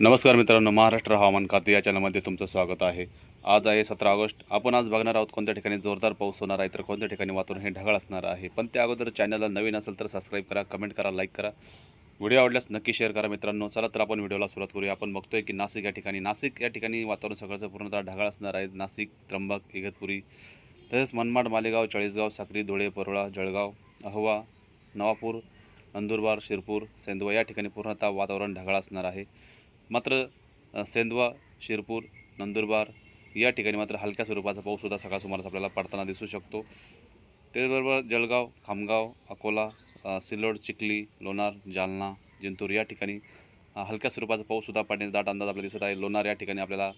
नमस्कार मित्रांनो महाराष्ट्र हवामान खाते या चॅनलमध्ये तुमचं स्वागत आहे. आज आहे सतरा ऑगस्ट. आपण आज बघणार आहोत कोणत्या ठिकाणी जोरदार पाऊस होणार आहे तर कोणत्या ठिकाणी वातावरण हे ढगाळ असणार आहे. पण त्या अगोदर चॅनलला नवीन असेल तर सबस्क्राईब करा कमेंट करा लाईक करा. व्हिडिओ आवडल्यास नक्की शेअर करा मित्रांनो. चला तर आपण व्हिडिओला सुरुवात करूया. आपण बघतोय की नाशिक या ठिकाणी नाशिक या ठिकाणी वातावरण सगळ्याचं पूर्णतः ढगाळ असणार आहे. नाशिक त्र्यंबक इगतपुरी तसेच मनमाड मालेगाव चाळीसगाव साक्री धुळे परोळा जळगाव अहवा नवापूर नंदुरबार शिरपूर सेंदवा या ठिकाणी पूर्णतः वातावरण ढगाळ असणार आहे. मात्र सेंदवा शिरपूर नंदुरबार या ठिकाणी मात्र हलक्या स्वरूपाचा पाऊससुद्धा सकाळ सुमारास आपल्याला पडताना दिसू शकतो. त्याचबरोबर जळगाव खामगाव अकोला सिल्लोड चिखली लोणार जालना जिंतूर या ठिकाणी हलक्या स्वरूपाचा पाऊससुद्धा पडण्याचा दाट अंदाज आपल्याला दिसत आहे. लोणार या ठिकाणी आपल्याला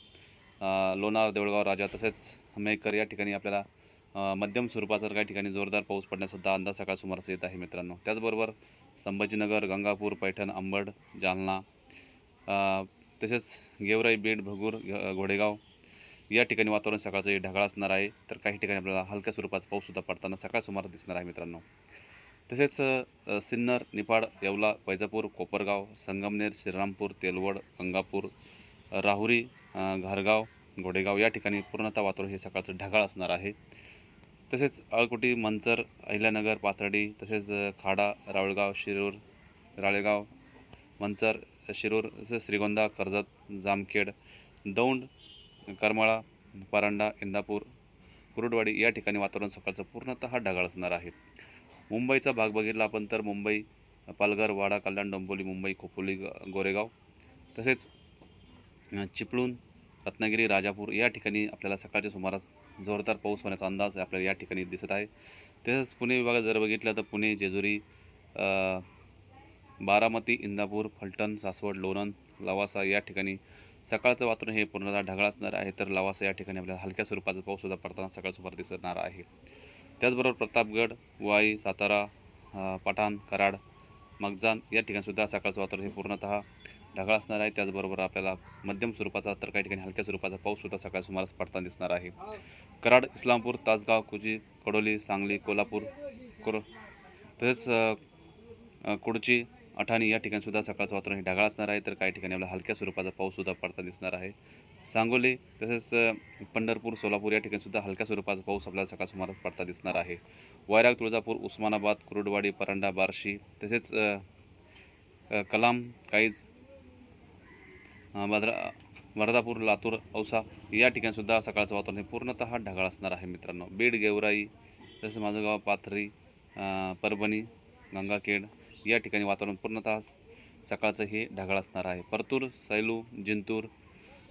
लोणार देवळगाव राजा तसेच मेकर या ठिकाणी आपल्याला मध्यम स्वरूपाचा काही ठिकाणी जोरदार पाऊस पडण्यासुद्धा अंदाज सकाळ सुमारास येत आहे मित्रांनो. त्याचबरोबर संभाजीनगर गंगापूर पैठण अंबड जालना तसेच गेवराई बीड भगूर घ- घोडेगाव या ठिकाणी वातावरण सकाळचं ढगाळ असणार आहे. तर काही ठिकाणी आपल्याला हलक्या स्वरूपाचा पाऊससुद्धा पडताना सकाळ सुमारास दिसणार आहे मित्रांनो. तसेच सिन्नर निफाड येवला वैजापूर कोपरगाव संगमनेर श्रीरामपूर तेलवड गंगापूर राहुरी घारगाव घोडेगाव या ठिकाणी पूर्णतः वातावरण हे सकाळचं ढगाळ असणार आहे. तसेच अळकुटी मंचर अहिल्यानगर पाथर्डी तसेच खाडा रावळगाव शिरूर राळेगाव मंचर शिरूर श्रीगोंदा कर्जत जामखेड दौंड करमाळा परांडा इंदापूर कुरुडवाडी या ठिकाणी वातावरण सकाळचं पूर्णतः ढगाळ असणार आहे. मुंबईचा भाग बघितला आपण तर मुंबई पालघर वाडा कल्याण डोंबोली मुंबई खोपोली ग- गोरेगाव तसेच चिपळूण रत्नागिरी राजापूर या ठिकाणी आपल्याला सकाळच्या सुमारास जोरदार पाऊस होण्याचा अंदाज आपल्याला या ठिकाणी दिसत आहे. तसेच पुणे विभागात जर बघितलं तर पुणे जेजुरी बारामती इंदापूर फलटण सासवड लोणंद लवासा या ठिकाणी सकाळचं वातावरण हे पूर्णतः ढगाळ असणार आहे तर लवासा या ठिकाणी आपल्याला हलक्या स्वरूपाचा पाऊससुद्धा पडताना सकाळ सुमार दिसणार आहे. त्याचबरोबर प्रतापगड वाई सातारा पठाण कराड मगजान या ठिकाणीसुद्धा सकाळचं वातावरण हे पूर्णतः ढगाळ असणार आहे. त्याचबरोबर आपल्याला मध्यम स्वरूपाचा तर काही ठिकाणी हलक्या स्वरूपाचा पाऊससुद्धा सकाळ सुमारास पडताना दिसणार आहे. कराड इस्लामपूर तासगाव कुजी कडोली सांगली कोल्हापूर कोर तसेच कुडची अठाणी या ठिकाणी सुद्धा सकाळचं वातावरण हे ढगाळ असणार आहे तर काही ठिकाणी आपल्याला हलक्या स्वरूपाचा पाऊससुद्धा पडता दिसणार आहे. सांगोली तसेच पंढरपूर सोलापूर या ठिकाणी सुद्धा हलक्या स्वरूपाचा पाऊस आपल्याला सकाळ सुमारास पडता दिसणार आहे. वैराग तुळजापूर उस्मानाबाद कुरुडवाडी परांडा बार्शी तसेच कलाम काहीच भद्रा वर्धापूर लातूर औसा या ठिकाणीसुद्धा सकाळचं वातावरण हे पूर्णतः ढगाळ असणार आहे मित्रांनो. बीड गेवराई तसेच माझं गाव पाथरी परभणी गंगाखेड या ठिकाणी वातावरण पूर्णतः सकाळचं हे ढगाळ असणार आहे. परतूर सैलू जिंतूर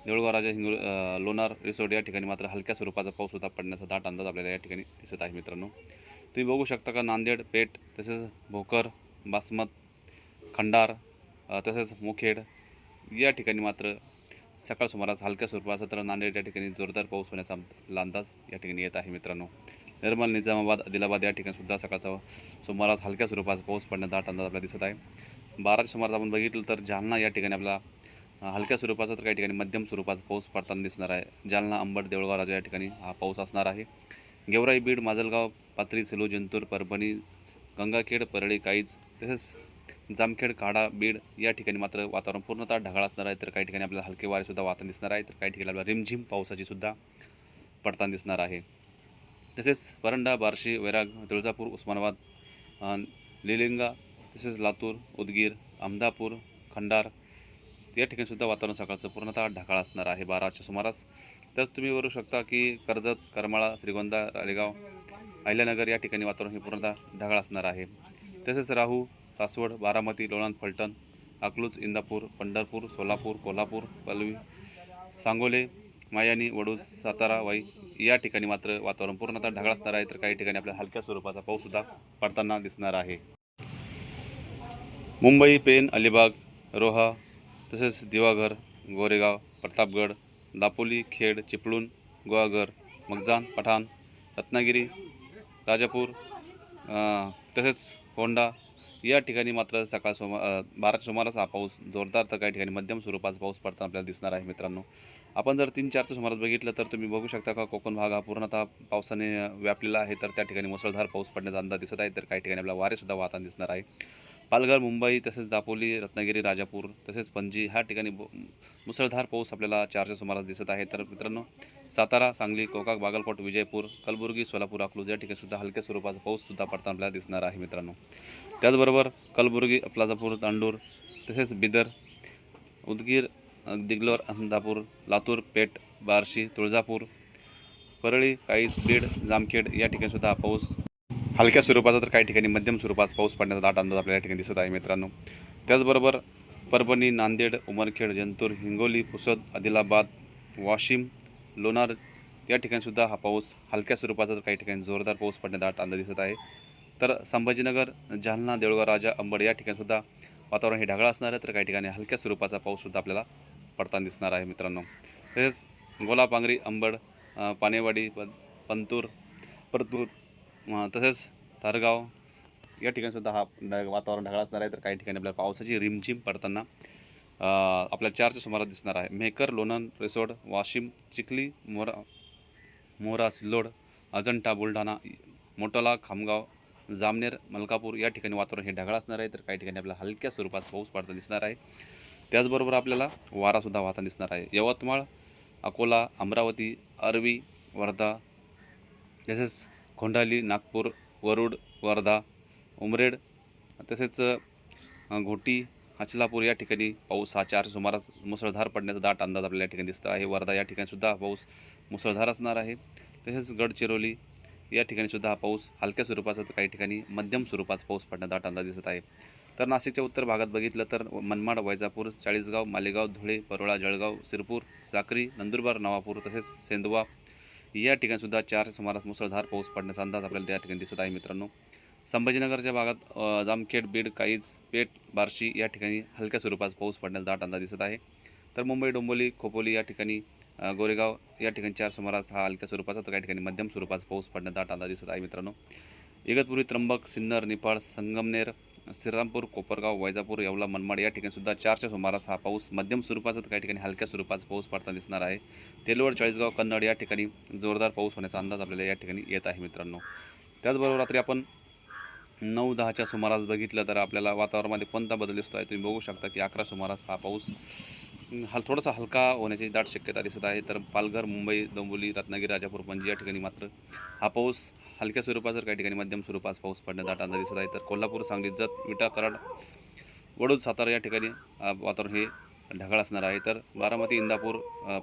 देऊळगाव राजा हिंगोळ लोणार रिसोर्ट या ठिकाणी मात्र हलक्या स्वरूपाचा पाऊस होता पडण्याचा दाट अंदाज आपल्याला या ठिकाणी दिसत आहे मित्रांनो. तुम्ही बघू शकता का नांदेड पेठ तसेच भोकर बासमत खंडार तसेच मुखेड या ठिकाणी मात्र सकाळ सुमारास हलक्या स्वरूपाचा तर नांदेड या ठिकाणी जोरदार पाऊस होण्याचा अंदाज या ठिकाणी येत आहे मित्रांनो. निर्मल निजामाबाद आदिलाबाद या ठिकाणी सुद्धा सकाळचा सुमारास हलक्या स्वरूपाचा पाऊस पडण्याचा दाट अंदाज आपल्याला दिसत आहे. बाराच्या सुमारास आपण बघितलं तर जालना या ठिकाणी आपला हलक्या स्वरूपाचा तर काही ठिकाणी मध्यम स्वरूपाचा पाऊस पडताना दिसणार आहे. जालना अंबड देवळगाव राजा या ठिकाणी हा पाऊस असणार आहे. गेवराई बीड माजलगाव पाथरी सेलू जिंतूर परभणी गंगाखेड परळी काईज तसेच जामखेड काढा बीड या ठिकाणी मात्र वातावरण पूर्णतः ढगाळ असणार आहे. तर काही ठिकाणी आपल्याला हलके वारेसुद्धा वातावरण दिसणार आहे. तर काही ठिकाणी आपल्याला रिमझिम पावसाची सुद्धा पडताना दिसणार आहे. तसेच परंडा बार्शी वैराग तुळजापूर उस्मानाबाद लिलिंगा तसेच लातूर उदगीर अहमदापूर खंडार या ठिकाणीसुद्धा वातावरण सकाळचं पूर्णतः ढगाळ असणार आहे. बाराच्या सुमारास. त्याच तुम्ही बघू शकता की कर्जत करमाळा श्रीगोंदा राळेगाव अहिल्यानगर या ठिकाणी वातावरण हे पूर्णतः ढगाळ असणार आहे. तसेच राहू तासवड बारामती लोणंद फलटण अकलूज इंदापूर पंढरपूर सोलापूर कोल्हापूर पलवी सांगोले मायानी वडूज सातारा वाई या ठिकाणी मात्र वातावरण पूर्णतः ढगाळ असणार आहे. तर काही ठिकाणी आपल्या हलक्या स्वरूपाचा पाऊससुद्धा पडताना दिसणार आहे. मुंबई पेन अलिबाग रोहा तसेच दिवाघर गोरेगाव प्रतापगड दापोली खेड चिपळूण गोवाघर मगजान पठाण रत्नागिरी राजापूर तसेच होंडा या ठिकाणी मात्र सकाळ सोमा बाराच्या सुमारास हा पाऊस जोरदार तर काही ठिकाणी मध्यम स्वरूपाचा पाऊस पडताना आपल्याला दिसणार आहे मित्रांनो. आपण जर तीन चारच्या सुमारास बघितलं तर तुम्ही बघू शकता का कोकण भाग हा पूर्णतः पावसाने व्यापलेला आहे तर त्या ठिकाणी मुसळधार पाऊस पडण्याचा अंदाज दिसत आहे तर काही ठिकाणी आपल्याला वारेसुद्धा वाहताना दिसणार आहे. पालघर मुंबई तसेच दापोली रत्नागिरी राजापूर तसेच पणजी ह्या ठिकाणी मुसळधार पाऊस आपल्याला चारच्या सुमारास दिसत आहे. तर मित्रांनो सातारा सांगली कोकाक बागलकोट विजयपूर कलबुर्गी सोलापूर अकलूज या ठिकाणी सुद्धा हलक्या स्वरूपाचा पाऊससुद्धा पडताना आपल्याला दिसणार आहे मित्रांनो. त्याचबरोबर कलबुर्गी अफलाजापूर तांडूर तसेच बिदर उदगीर दिगलोर अहमदापूर लातूर पेठ बार्शी तुळजापूर परळी काईस बीड जामखेड या ठिकाणीसुद्धा पाऊस हलक्या स्वरूपाचा तर काही ठिकाणी मध्यम स्वरूपाचा पाऊस पडण्याचा दाट अंदाज आपल्या ठिकाणी दिसत आहे मित्रांनो. त्याचबरोबर परभणी नांदेड उमरखेड जंतूर हिंगोली पुसद आदिलाबाद वाशिम लोणार या ठिकाणीसुद्धा हा पाऊस हलक्या स्वरूपाचा तर काही ठिकाणी जोरदार पाऊस पडण्याचा दाट अंदाज दिसत आहे. तर संभाजीनगर जालना देऊळगाव राजा अंबड या ठिकाणीसुद्धा वातावरण हे ढगाळ असणार आहे तर काही ठिकाणी हलक्या स्वरूपाचा पाऊससुद्धा आपल्याला पडताना दिसणार आहे मित्रांनो. तसेच गोलापांगरी अंबड पानेवाडी प पंतूर परतूर तसेच तारगाव या ठिकाणीसुद्धा हा ढग वातावरण ढगाळ असणार आहे. तर काही ठिकाणी आपल्याला पावसाची रिमझिम पडताना आपल्या चारच्या सुमारास दिसणार आहे. मेहकर लोणन रिसोड वाशिम चिखली मोरा मोरा सिल्लोड अजंठा बुलढाणा मोटोला खामगाव जामनेर मलकापूर या ठिकाणी वातावरण हे ढगाळ असणार आहे. तर काही ठिकाणी आपल्याला हलक्या स्वरूपात पाऊस पडता दिसणार आहे. त्याचबरोबर आपल्याला वारासुद्धा वाहताना दिसणार आहे. यवतमाळ अकोला अमरावती अरवी वर्धा तसेच खोंडाली नागपूर वरुड वर्धा उमरेड तसेच घोटी हचलापूर या ठिकाणी पाऊस हा चार सुमारास मुसळधार पडण्याचा दाट अंदाज आपल्याला या ठिकाणी दिसत आहे. वर्धा या ठिकाणीसुद्धा हा पाऊस मुसळधार असणार आहे. तसेच गडचिरोली या ठिकाणीसुद्धा हा पाऊस हलक्या स्वरूपाचा तर काही ठिकाणी मध्यम स्वरूपाचा पाऊस पडण्याचा दाट अंदाज दिसत आहे. तर नाशिकच्या उत्तर भागात बघितलं तर मनमाड वैजापूर चाळीसगाव मालेगाव धुळे परोळा जळगाव सिरपूर साक्री नंदुरबार नवापूर तसेच सेंदवा या ठिकाणी सुद्धा चार सुमारास मुसळधार पाऊस पडण्याचा अंदाज आपल्याला त्या ठिकाणी दिसत आहे मित्रांनो. संभाजीनगरच्या भागात जामखेड बीड काईज पेठ बार्शी या ठिकाणी हलक्या स्वरूपात पाऊस पडण्याचा दाट अंदाज दिसत आहे. तर मुंबई डोंबोली खोपोली या ठिकाणी गोरेगाव या ठिकाणी चार सुमारास हा हलक्या स्वरूपाचा तर काही ठिकाणी मध्यम स्वरूपाचा पाऊस पडण्याचा दाट अंदाज दिसत आहे मित्रांनो. इगतपुरी त्र्यंबक सिन्नर निफाड संगमनेर श्रीरामपूर कोपरगाव वैजापूर येवला मनमाड या ठिकाणीसुद्धा चारच्या सुमारास हा पाऊस मध्यम स्वरूपाचा तर काही ठिकाणी हलक्या स्वरूपाचा पाऊस पडताना दिसणार आहे. तेलवड चाळीसगाव कन्नड या ठिकाणी जोरदार पाऊस होण्याचा अंदाज आपल्याला या ठिकाणी येत आहे मित्रांनो. त्याचबरोबर रात्री आपण नऊ दहाच्या सुमारास बघितलं तर आपल्याला वातावरणामध्ये कोणता बदल दिसतो आहे तुम्ही बघू शकता की अकरा सुमारास हा पाऊस हल थोडासा हलका होण्याची दाट शक्यता दिसत आहे. तर पालघर मुंबई डोंबोली रत्नागिरी राजापूर पणजी या ठिकाणी मात्र हा पाऊस हलक्या स्वरूपाचा तर काही ठिकाणी मध्यम स्वरूपात पाऊस पडण्याचा दाट दिसत आहे. तर कोल्हापूर सांगली जत विटा कराड वडूद सातारा या ठिकाणी वातावरण हे ढगाळ असणार आहे. तर बारामती इंदापूर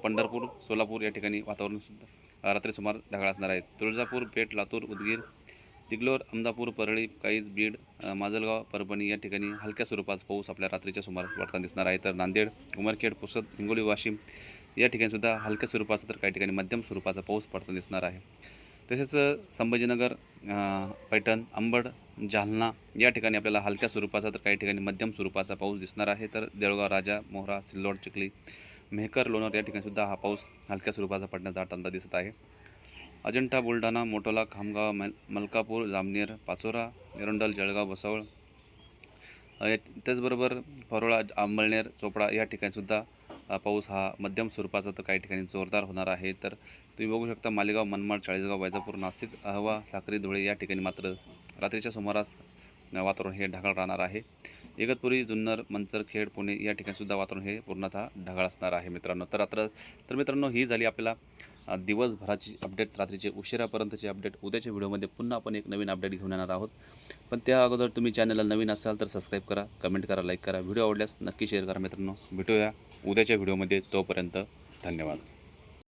पंढरपूर सोलापूर या ठिकाणी वातावरण सुद्धा रात्री सुमार ढगाळ असणार आहे. तुळजापूर पेठ लातूर उदगीर तिगलोर अमदापूर परळी काईज बीड माजलगाव परभणी या ठिकाणी हलक्या स्वरूपात पाऊस आपल्या रात्रीच्या सुमारास पडताना दिसणार आहे. तर नांदेड उमरखेड पुसद हिंगोली वाशिम या ठिकाणीसुद्धा हलक्या स्वरूपाचा तर काही ठिकाणी मध्यम स्वरूपाचा पाऊस पडताना दिसणार आहे. तसेच संभाजीनगर पैठण अंबड जालना या ठिकाणी आपल्याला हलक्या स्वरूपाचा तर काही ठिकाणी मध्यम स्वरूपाचा पाऊस दिसणार आहे. तर देळगाव राजा मोहरा सिल्लोड चिखली मेहकर लोणार या ठिकाणी सुद्धा हा पाऊस हलक्या स्वरूपाचा पडण्याचा अंदाज दिसत आहे. अजंठा बुलढाणा मोटोला खामगाव मल मलकापूर जामनेर पाचोरा एरंडल जळगाव बसवळ त्याचबरोबर परोळा आंबळनेर चोपडा या ठिकाणीसुद्धा पाऊस हा मध्यम स्वरूपाचा तर काही ठिकाणी जोरदार होणार आहे. तर तुम्ही बघू शकता मालेगाव मनमाड चाळीसगाव वैजापूर नाशिक अहवा साक्री धुळे या ठिकाणी मात्र रात्रीच्या सुमारास वातावरण हे ढगाळ राहणार आहे. इगतपुरी जुन्नर मंचर खेड पुणे या ठिकाणीसुद्धा वातावरण हे पूर्णतः ढगाळ असणार आहे मित्रांनो. तर रात्र तर मित्रांनो ही झाली आपल्याला दिवसभराची अपडेट रात्रीचे उशिरापर्यंतचे अपडेट उद्याच्या व्हिडिओमध्ये पुन्हा आपण एक नवीन अपडेट घेऊन येणार आहोत. पण त्या अगोदर तुम्ही चॅनलला नवीन असाल तर सबस्क्राईब करा कमेंट करा लाईक करा. व्हिडिओ आवडल्यास नक्की शेअर करा मित्रांनो. भेटूया. उद्याच्या व्हिडिओमध्ये तोपर्यंत धन्यवाद.